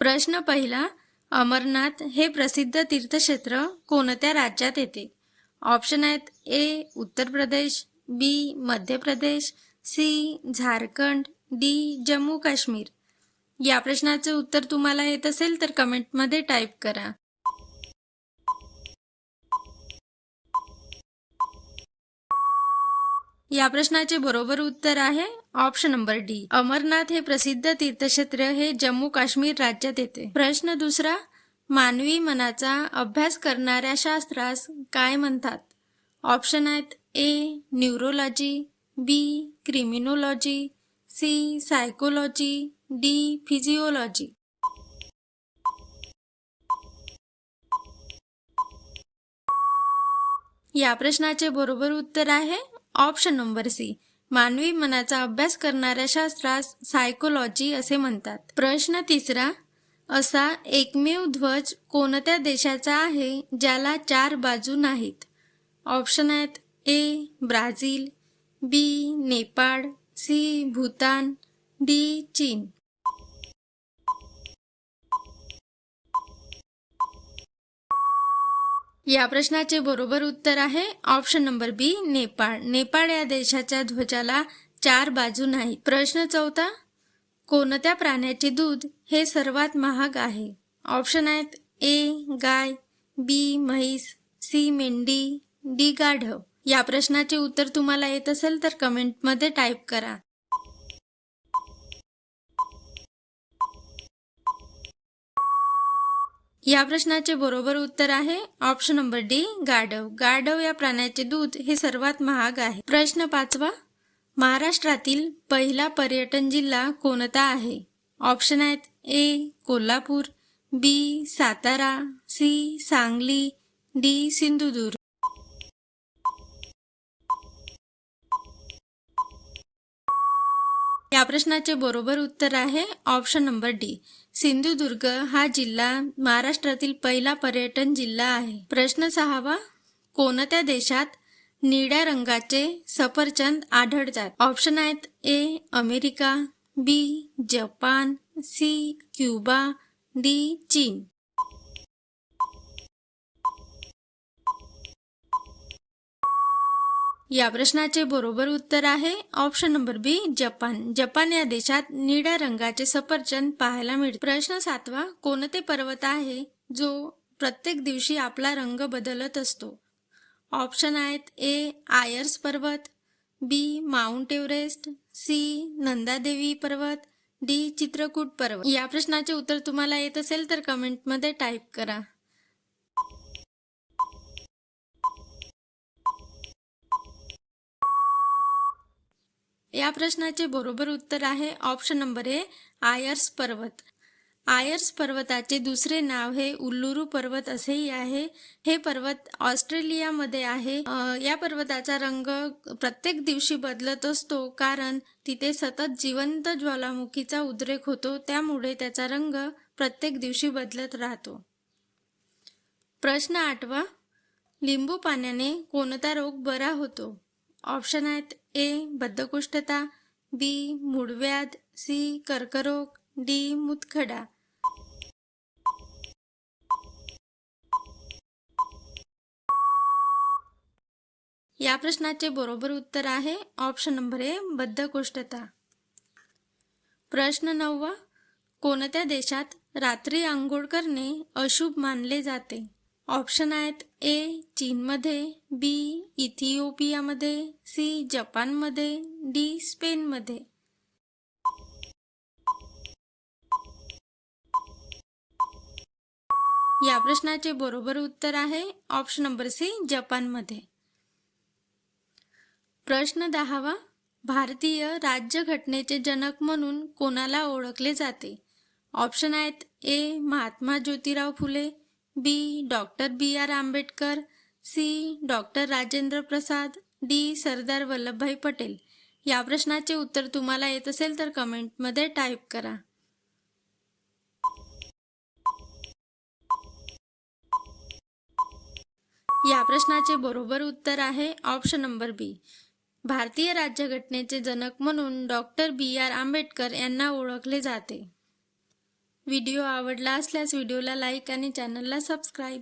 प्रश्न पहिला अमरनाथ हे प्रसिद्ध तीर्थक्षेत्र कोणत्या राज्यात येते? ऑप्शन आहेत ए Uttar Pradesh B Madhya Pradesh C Jharkhand D Jammu Kashmir. या प्रश्नाचे उत्तर तुम्हाला येत असेल तर कमेंटमध्ये टाईप करा. या प्रश्नाचे बरोबर उत्तर आहे ऑप्शन नंबर डी. अमरनाथ हे प्रसिद्ध तीर्थक्षेत्र हे जम्मू काश्मीर राज्यात येते. प्रश्न दुसरा मानवी मनाचा अभ्यास करणाऱ्या शास्त्रास काय म्हणतात? ऑप्शन आहेत A neurology B criminology C psychology D physiology. या प्रश्नाचे बरोबर उत्तर आहे ऑप्शन नंबर सी. मानवी मनाचा अभ्यास करणाऱ्या शास्त्रास सायकोलॉजी असे म्हणतात. प्रश्न तिसरा असा एकमेव ध्वज कोणत्या देशाचा आहे ज्याला चार बाजू नाहीत? ऑप्शन आहेत A Brazil B Nepal C Bhutan D चीन. या प्रश्नाचे बरोबर उत्तर आहे option number B Nepal. Nepal या देशाच्या ध्वजाला चार बाजू नाहीत प्रश्न चौथा कोणत्या प्राण्याचे दूध हे सर्वात महाग आहे? ऑप्शन आहेत ए गाय बी म्हैस सी मेंढी डी गाढव. या प्रश्नाचे उत्तर तुम्हाला येत असेल तर कमेंटमध्ये टाईप करा. या प्रश्नाचे बरोबर उत्तर आहे ऑप्शन नंबर डी गाढव. गाढव या प्राण्याचे दूध हे सर्वात महाग आहे. प्रश्न पाचवा महाराष्ट्रातील पहिला पर्यटन जिल्हा कोणता आहे? ऑप्शन आहेत A Kolhapur B Satara C Sangli D Sindhudurg. या प्रश्नाचे बरोबर उत्तर आहे ऑप्शन नंबर डी सिंधुदुर्ग हा जिल्हा महाराष्ट्रातील पहिला पर्यटन जिल्हा आहे. प्रश्न सहावा कोणत्या देशात निळ्या रंगाचे सफरचंद आढळतात? ऑप्शन आहेत A America B Japan C Cuba D चीन. या प्रश्नाचे बरोबर उत्तर आहे. Option number B Japan Japan या देशात निळ्या रंगाचे सफरचंद पाहायला मिळते. प्रश्न सातवा कोणते पर्वत आहे जो प्रत्येक दिवशी आपला रंग बदलत असतो? ऑप्शन आहेत ए आयर्स पर्वत B mount Everest C Nandadevi पर्वत डी चित्रकूट पर्वत. या प्रश्नाचे उत्तर तुम्हाला येत असेल तर कमेंटमध्ये टाईप करा. या प्रश्नाचे बरोबर उत्तर आहे ऑप्शन नंबर ए आयर्स पर्वत आयर्स पर्वताचे दुसरे नाव हे उल्लुरू पर्वत असेही आहे. हे पर्वत ऑस्ट्रेलियामध्ये आहे. या पर्वताचा रंग प्रत्येक दिवशी बदलत असतो कारण तिथे सतत जिवंत ज्वालामुखीचा उद्रेक होतो. त्यामुळे त्याचा रंग प्रत्येक दिवशी बदलत राहतो. प्रश्न आठवा लिंबू पाण्याने कोणता रोग बरा होतो? ऑप्शन आहेत ए बद्धकोष्ठता. बी मूळव्याध सी कर्करोग. डी मुतखडा. या प्रश्नाचे बरोबर उत्तर आहे. ऑप्शन नंबर ए बद्धकोष्ठता. प्रश्न नववा. कोणत्या देशात रात्री आंघोळ करणे अशुभ मानले जाते? ऑप्शन आहेत ए चीनमध्ये बी इथिओपियामध्ये सी जपानमध्ये डी स्पेनमध्ये. या प्रश्नाचे बरोबर उत्तर आहे ऑप्शन नंबर सी जपानमध्ये. प्रश्न दहावा भारतीय राज्यघटनेचे जनक म्हणून कोणाला ओळखले जाते? ऑप्शन आहेत A Mahatma Jyotirao Phule B doctor B R Ambedkar C doctor Rajendra Prasad D Sardar Vallabhbhai Patel. या प्रश्नाचे उत्तर तुम्हाला येत असेल तर कमेंटमध्ये टाईप करा. या प्रश्नाचे बरोबर उत्तर आहे ऑप्शन नंबर बी. भारतीय राज्यघटनेचे जनक म्हणून डॉक्टर बी आर आंबेडकर यांना ओळखले जाते. व्हिडिओ आवडला असल्यास व्हिडिओला लाईक आणि चॅनलला सबस्क्राईब.